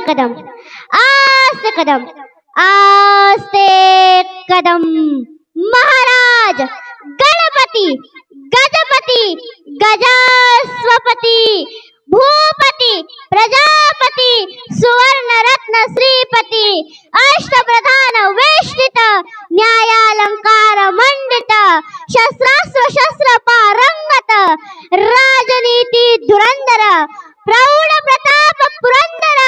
आस्ते कदम. आस्ते कदम. आस्ते कदम. महाराज गणपती गजपती गजास्वपती भूपती प्रजापती सुवर्णरत्न श्रीपती अष्टप्रधान वेष्टित न्यायालंकार मंडित शस्त्रास्त्र शस्त्र पारंगत राजनीती धुरंदर ಪ್ರೌಢ ಪ್ರತಾಪ ಪುರಂದರ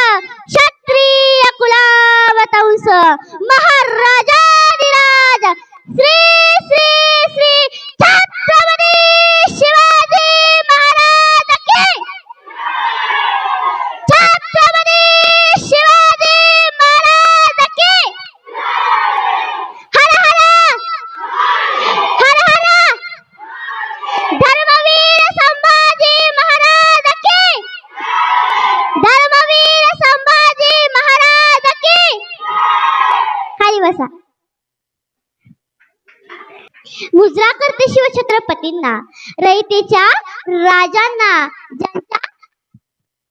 छत्रपतींना रयतेच्या राजांना ज्यांच्या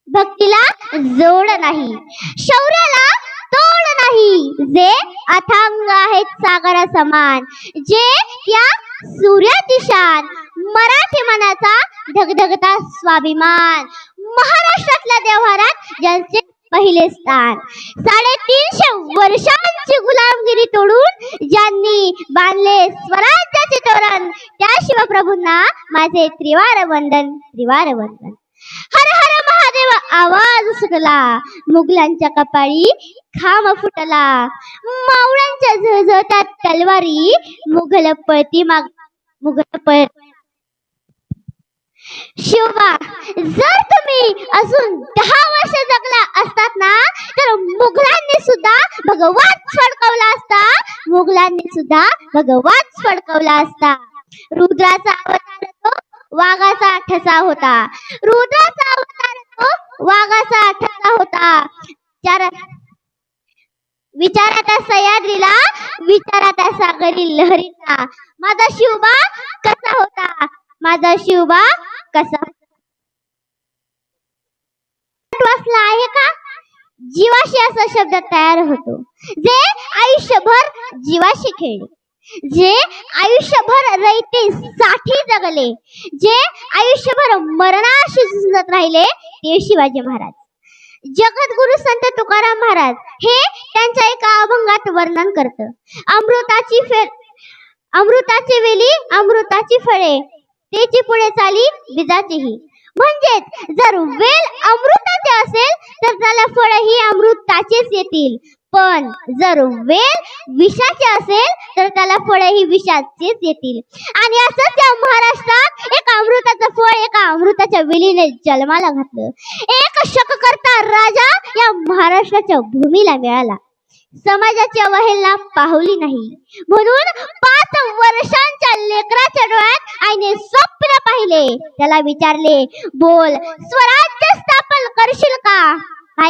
भक्तीला जोड नाही शौर्याला तोड नाही. जे अथांग आहेत सागरा समान जे या सूर्याची शान मराठी मनाचा धगधगता स्वाभिमान. महाराष्ट्रातल्या व्यवहारात ज्यांचे पहिले स्थान. साडेतीनशे वर्षांची गुलामगिरी तोडून ज्यांनी बांधले स्वराज्याचे तोरण त्या शिवप्रभूंना माझे त्रिवार वंदन त्रिवार वंदन हर हर महादेव आवाज सुटला. मुघलांच्या कपाळी खांब फुटला. मावळ्यांच्या झळझळत्या तलवारी मुघल पळती माग मुघल पळ शिवा जर तुम्ही अजून दहा वर्ष जगला असतात ना तर मुघलांनी सुद्धा भगवान फडकवला असता. मुघलांनी सुद्धा भगवान फडकवला असता. रुद्राचा अवतार तो वाघाचा ठसा होता. रुद्राचा अवतार तो वाघाचा ठसा होता. चार विचारात सह्याद्रीला विचारात सागरी लहरीचा. माझा शिवबा कसा होता? माझा शिवबा कसा? आहे का? जीवाशी असा शब्द तयार होतो. जे आयुष्यभर जीवाशी खेळले. जे आयुष्यभर रयते साठी जगले. जे आयुष्यभर मरणाशी झुंजत राहिले ते शिवाजी महाराज. जगद्गुरु संत तुकाराम महाराज हे त्यांच्या एका अभंगात वर्णन करत. अमृताची फेर अमृताची वेली अमृताची फळे त्याची पुढे चाली बीजाचीही. म्हणजेच जर वेल अमृताचे असेल तर त्याला फळही अमृताचेच येतील. पण जर वेल विषाचे असेल तर त्याला फळही विषाचेच येतील. आणि असंच या महाराष्ट्रात एक अमृताचं फळ एका अमृताच्या वेलीने जन्माला घातलं. एक शक करता राजा या महाराष्ट्राच्या भूमीला मिळाला. समाजाची अवहेलना पाहुली नाही. म्हणून पाच वर्षांच्या लेकराच्या डोळ्यात आईने स्वप्न पाहिले. त्याला विचारले बोल स्वराज्य स्थापन करशील का?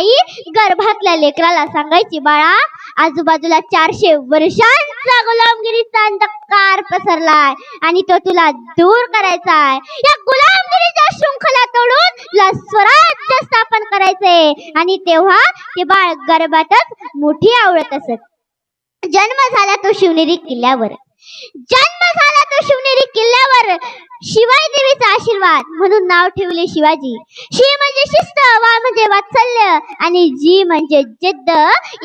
आई गर्भातल्या लेकराला सांगायची बाळा आजूबाजूला चारशे वर्षांचा गुलामगिरीचा अंधकार पसरलाय आणि तो तुला दूर करायचा आहे या गुलामगिरीच्या शृंखला तोडून तुला स्वराज्य स्थापन करायचंय. आणि तेव्हा ते बाळ गर्भातच मोठी आवडत असत. जन्म झाला तो शिवनेरी किल्ल्यावर. जन्म झाला तो शिवनेरी किल्ल्यावर शिवाई देवीचा आशीर्वाद. म्हणून नाव ठेवले शिवाजी. शी म्हणजे शिस्त वा म्हणजे वात्सल्य आणि जी म्हणजे जिद्द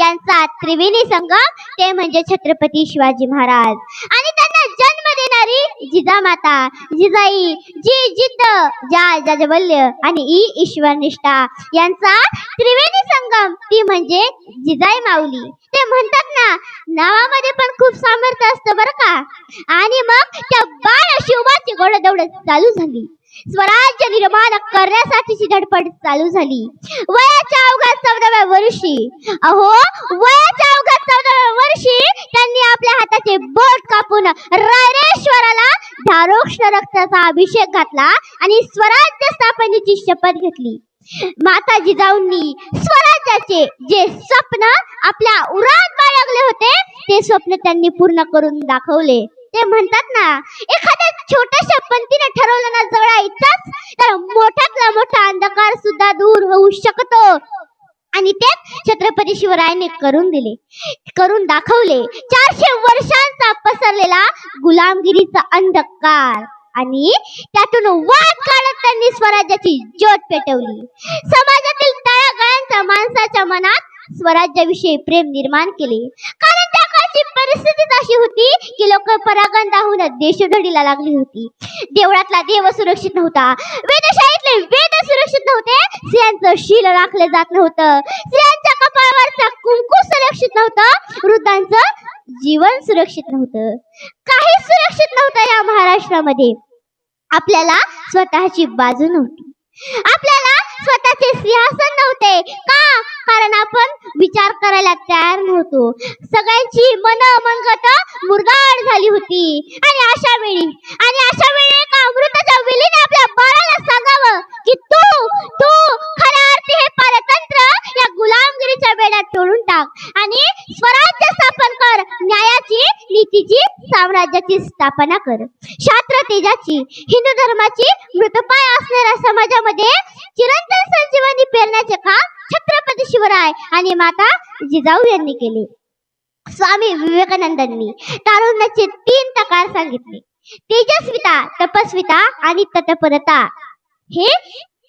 यांचा त्रिवेणी संगम ते म्हणजे छत्रपती शिवाजी महाराज. आणि त्यांना जन्म देणारी जिजामाता जिजाई जी जिद्द ज्या जाजवल्य आणि ई ईश्वर निष्ठा यांचा त्रिवेणी संगम. ती म्हणजे जिजाई माऊली. ते म्हणतात ना नावामध्ये पण खूप सामर्थ्य असतं बरं का? आणि मग त्या बाळ शिवबाची गोडदौड चालू झाली. स्वराज्य निर्माण करण्यासाठीची धडपड चालू झाली. वयाच्या अवघ्या चौदाव्या वर्षी. अहो वयाच्या अवघ्या चौदाव्या वर्षी त्यांनी आपल्या हाताचे बोट कापून रायरेश्वराला धारोक्ष रक्ताचा अभिषेक घातला आणि स्वराज्य स्थापनेची शपथ घेतली. माता जिजाऊंनी स्वराज्याचे जे स्वप्न आपल्या उरात बाळगले होते ते स्वप्न त्यांनी पूर्ण करून दाखवले. ते म्हणतात ना एखाद्या छोट्याशा पंथीने ठरवलं ना जळायचाच तर मोठ्यातला मोठा अंधकार सुद्धा दूर होऊ शकतो. आणि ते छत्रपती शिवरायाने करून दिले करून दाखवले. चारशे वर्षांचा पसरलेला गुलामगिरीचा अंधकार. आणि त्यातून वाट काढत त्यांनी स्वराज्याची ज्योत पेटवली. समाजातील तळागाळांच्या माणसाच्या मनात स्वराज्याविषयी प्रेम निर्माण केले. कारण त्या परिस्थितीच अशी होती की लोक परागंदाहून देशोधडीला लागली होती. देवळातला देव सुरक्षित नव्हता. वेदशाळेतले वेद सुरक्षित नव्हते. स्त्रियांचं शील राखलं जात नव्हतं. स्त्रियांच्या कपाळावरचा कुंकू सुरक्षित नव्हतं. वृद्धांचं जीवन सुरक्षित नव्हतं. काही सुरक्षित नव्हतं या महाराष्ट्रामध्ये. आपल्याला स्वतःची बाजू नव्हती. आपल्याला स्वतःचे सिंहासन नव्हते. का? कारण आपण विचार करायला तयार नव्हतो. सगळ्यांची मन मनगट मुरगाड झाली होती. आणि अशा वेळी आणि अशा वेळी एका अमृताच्या वेलीने आपल्या बाळाला सांगावं की तू तू खऱ्या अर्थी हे परतंत्र या गुलामगिरीच्या वेळात तोडून टाक आणि स्वराज्य स्थापन कर न्यायाची नीतीची साम्राज्याची स्थापना कर. शास्त्र तेजाची हिंदू धर्माची मृतपाय असणाऱ्या समाजामध्ये चिरंतन संजीवनी पेरण्याचे काम छत्रपती शिवराय आणि माता जिजाऊ यांनी केले. स्वामी विवेकानंदांनी तारुण्याचे तीन प्रकार सांगितले. तेजस्विता तपस्विता आणि तत्परता. हे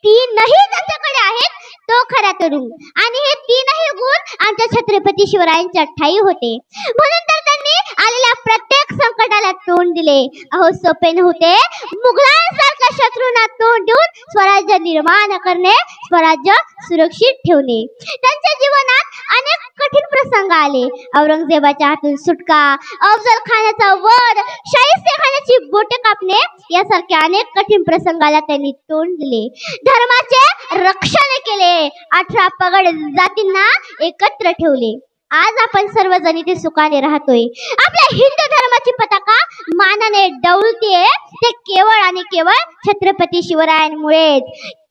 तीनही त्यांच्याकडे आहेत. तो खरा तरुण. आणि हे तीनही गुण आमच्या छत्रपती शिवरायांच्या ठाई होते. म्हणून तर त्यांनी आलेल्या प्रत्येक संकटाला तोंड दिले. अहो सोपे नव्हते. मुघलांसारखे मुघलांसारख्या शत्रूंना तोंड देऊन स्वराज्य निर्माण करणे स्वराज्य सुरक्षित ठेवणे. त्यांच्या जीवनात अनेक कठीण प्रसंग आले. औरंगजेबाच्या हातून सुटका अफजल खानाचा वध शाहिस्ते खानाची बोटे कापणे यासारख्या अनेक कठीण प्रसंगाला त्यांनी तोंड दिले. धर्माचे रक्षण केले. अठरा पगड जातींना एकत्र ठेवले. आज आपण सर्वजण इथे सुखाने राहतोय. आपल्या हिंदू धर्माची पताका मानाने डवलतीये ते केवळ आणि केवळ छत्रपती शिवरायांमुळेच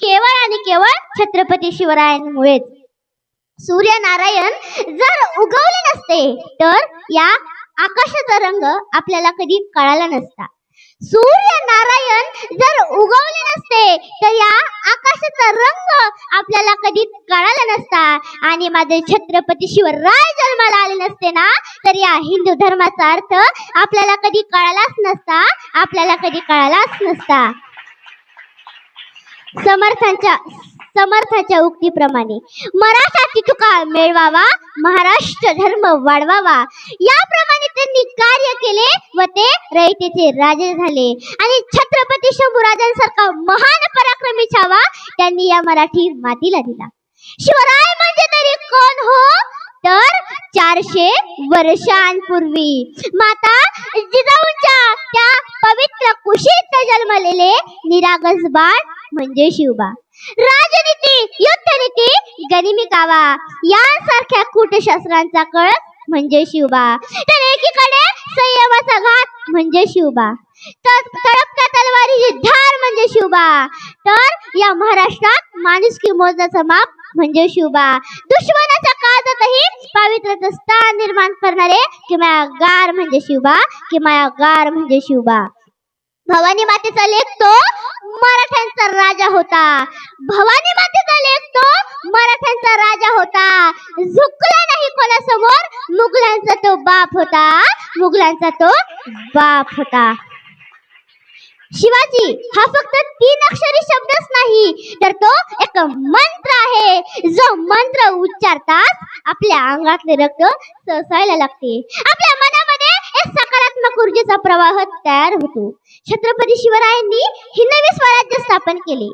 केवळ आणि केवळ छत्रपती शिवरायांमुळेच सूर्यनारायण जर उगवले नसते तर या आकाशाचा रंग आपल्याला कधी कळाला नसता. सूर्यनारायण जर उगवले नसते तर या आकाशाचा रंग आपल्याला कधी नसता. आणि माझे छत्रपती शिवराय जन्माला आले नसते ना तर या हिंदू धर्माचा अर्थ आपल्याला कधी कळालाच नसता. आपल्याला कधी कळालाच नसता. समर्थांच्या समर्थाच्या उक्तीप्रमाणे मराठाची तुका मिळवावा महाराष्ट्र धर्म वाढवावा. याप्रमाणे त्यांनी कार्य केले व ते रयतेचे राजे झाले. आणि छत्रपती शंभूराजांसारखा महान पराक्रमी छावा त्यांनी या मराठी मातीला दिला. शिवराय म्हणजे तरी कोण हो? तर चारशे वर्षांपूर्वी. माता जिजाऊंच्या त्या पवित्र कुशीत जन्मलेले निरागस बाळ म्हणजे शिवबा राजनीती युद्धनीती गनिमी कावा यांसारख्या कूटशास्त्रांचा कळस म्हणजे शिवबा तर एकीकडे संयमाचा घात म्हणजे शिवबा तर तडपत्या तलवारीची धार म्हणजे शिवबा तर या महाराष्ट्रात माणुसकी मोजण्याचा माप म्हणजे शिवबा दुश्मनाच्या काळजातही पावित्र्याचं स्थान निर्माण करणारे किमया गार म्हणजे शिवबा किमया गार म्हणजे शिवबा भवानी मातेचा लेख तो मराठ्यांचा राजा होता. भवानी मातेचा लेख तो मराठ्यांचा राजा होता. झुकला नाही कोणासमोर मुघलांचा तो बाप होता. मुघलांचा तो बाप होता. शिवाजी हा फक्त तीन अक्षरी शब्दच नाही तर तो एक मंत्र आहे. जो मंत्र उच्चारताच आपल्या अंगातले रक्त ससायला लागते. आपल्या मनामध्ये एक सकारात्मक ऊर्जेचा प्रवाह तयार होतो. छत्रपती शिवरायांनी ही नवे स्वराज्य स्थापन केले.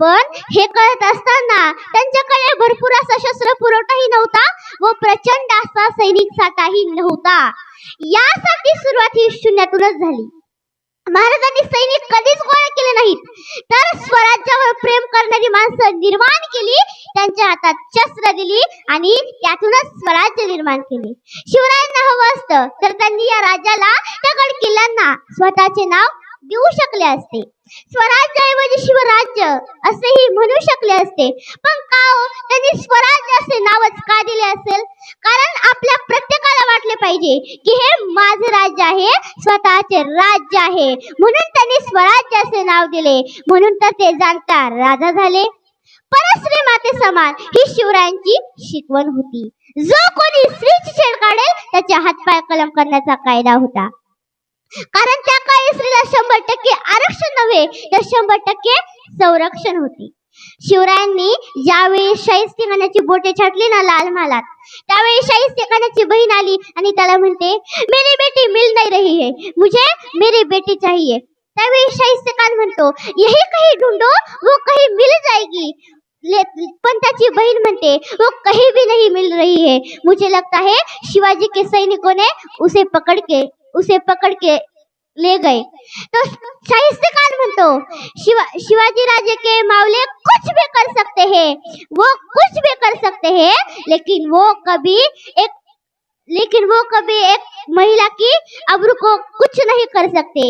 पण हे कळत असताना त्यांच्याकडे भरपूर असा शस्त्र पुरवठाही नव्हता व प्रचंड असा सैनिक साठाही नव्हता. यासाठी सुरुवात ही शून्यातूनच झाली. महाराजांनी सैनिक कधीच गोळा केले नाहीत. तर स्वराज्यावर प्रेम करणारी माणसं निर्माण केली त्यांच्या हातात शस्त्र दिली आणि त्यातूनच स्वराज्य निर्माण केले. शिवरायांना हवं असतं तर त्यांनी या राजाला त्या गड किल्ल्यांना स्वतःचे नाव देऊ शकले असते. स्वराज्याऐवजी शिवराज्य असेही म्हणू शकले असते. पण का हो? त्यांनी स्वराज्य असे नावच का दिले असेल? कारण आपल्या प्रत्येकाला वाटले पाहिजे की हे माझे राज्य आहे स्वतःचे राज्य आहे. म्हणून त्यांनी स्वराज्य असे नाव दिले. म्हणून तर ते जाणता राजा झाले. परश्री माते समान ही शिवरायांची शिकवण होती. जो कोणी स्त्रीची छेड काढेल त्याचे हातपाय कलम करण्याचा कायदा होता. कारण त्या काळी स्त्रीला शंभर टक्के आरक्षण नव्हे तर शंभर टक्के संरक्षण होते. शिवरायांनी ज्यावेळी शाहिस्तेखानाची बोटे छाटली ना लाल महालात त्यावेळी शाहिस्तेखानाची बहीण आली आणि त्याला म्हणते मेरी बेटी मिल नाही रही है मुझे मेरी बेटी चाहिए. त्यावेळी शाहिस्ते खान म्हणतो यही कहीं ढूंढो वो कहीं मिल जाएगी. पण त्याची बहीण म्हणते वो कहीं भी नहीं मिल रही है मुझे लगता है शिवाजी के सैनिकों ने उसे पकड़ के उसे पकड़ के ले गए। तो खान म्हणतो शिवा, शिवाजी राजे के मावले कुछ भी कर सकते हैं, वो कुछ भी कर सकते हैं, लेकिन वो कभी एक, लेकिन वो कभी एक महिला की अब्रू को कुछ नहीं कर सकते।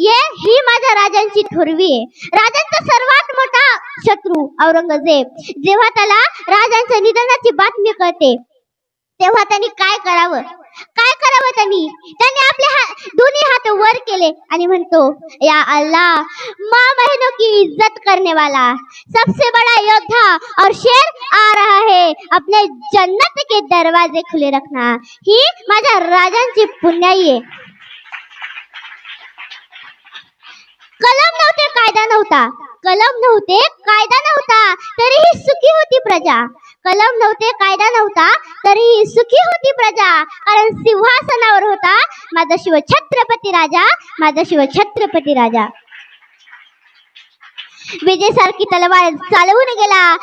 ये ही माझ्या राजांची ठुरवी आहे राजांचा सर्वात मोठा शत्रू औरंगज़ेब। जेव्हा त्याला राजांच्या निधनाची बातमी कळते, तेव्हा त्यांनी काय करावं? काय करावं त्यांनी? त्यांनी आपले हा, दोन्ही हात वर केले आणि म्हणतो या अल्लाह माँ बहनों की इज्जत करने वाला सबसे बड़ा योद्धा और शेर आ रहा है. अपने जन्नत के दरवाजे खुले रखना. ही माझ्या राजांची पुण्याई आहे. कलम नव्हते कायदा नव्हता. कलम नव्हते कायदा नव्हता तरीही सुखी होती प्रजा. कलम नव्हते कायदा नव्हता तरीही सुखी होती प्रजा. कारण सिंहासनावर होता माझा शिव छत्रपती राजा माझा शिव छत्रपती राजा. विजयसारखी तलवार चालवून गेला.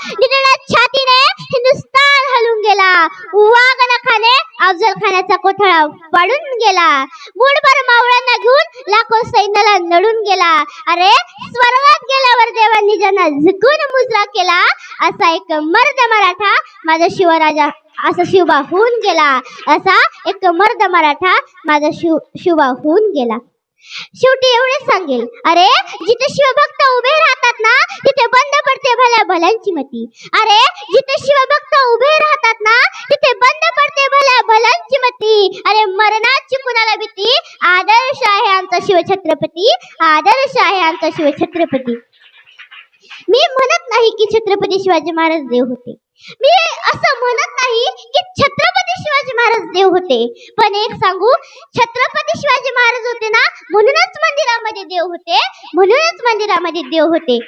छातीने हिंदुस्तान हलून गेला. वाघ नखाने अफजल खानाचा कोथळा पाडून गेला. मुठभर मावळ्यांना घेऊन लाखो सैन्याला नडून गेला. अरे स्वर्गात गेल्यावर देवांनी ज्यांना झुकून मुजरा केला असा एक मर्द मराठा माझा शिवराजा असा शिवबा होऊन गेला. असा एक मर्द मराठा माझा शिव शिवबा होऊन गेला. शेवटी एवढेच सांगेल. अरे जिथे शिवभक्त उभे राहतात ना तिथे बंद पडते भल्या भल्यांची मती. अरे जिथे शिवभक्त उभे राहतात ना तिथे बंद पडते भल्या भल्यांची मती. अरे मरणाची कुणाला भीती? आदर्श आहे आमचा शिवछत्रपती. आदर्श आहे आमचा शिवछत्रपती. मी म्हणत नाही की छत्रपती शिवाजी महाराज देव होते. मी असं म्हणत नाही की छत्रपती शिवाजी महाराज देव होते. पण एक सांगू छत्रपती शिवाजी महाराज होते ना म्हणूनच मंदिरामध्ये देव होते म्हणूनच मंदिरामध्ये देव होते.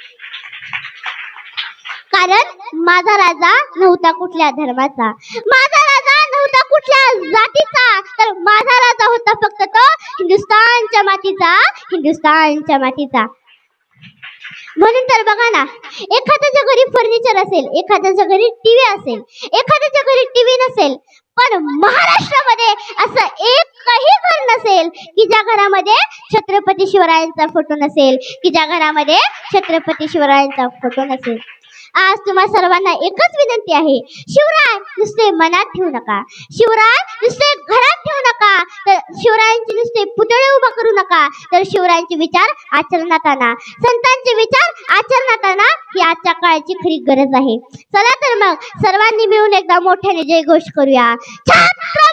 कारण माझा राजा नव्हता कुठल्या धर्माचा. माझा राजा नव्हता कुठल्या जातीचा. तर माझा राजा होता फक्त तो हिंदुस्थानच्या मातीचा हिंदुस्थानच्या मातीचा. म्हणून तर बघा ना एखाद्याच्या घरी फर्निचर असेल एखाद्याच्या घरी टीव्ही असेल एखाद्याच्या घरी टीव्ही नसेल पण महाराष्ट्रामध्ये असं एकही घर नसेल की ज्या घरामध्ये छत्रपती शिवरायांचा फोटो नसेल की ज्या घरामध्ये छत्रपती शिवरायांचा फोटो नसेल. आज तुम्हा सर्वांना एकच विनंती आहे. शिवराय नुसते मनात ठेवू नका. शिवराय नुसते घरात ठेवू नका. तर शिवरायांचे नुसते पुतळे उभा करू नका. तर शिवरायांचे विचार आचरणात आणा. संतांचे विचार आचरणात आणा ही आजच्या काळाची खरी गरज आहे. चला तर मग सर्वांनी मिळून एकदा मोठ्याने जयघोष करूया. छत्रपती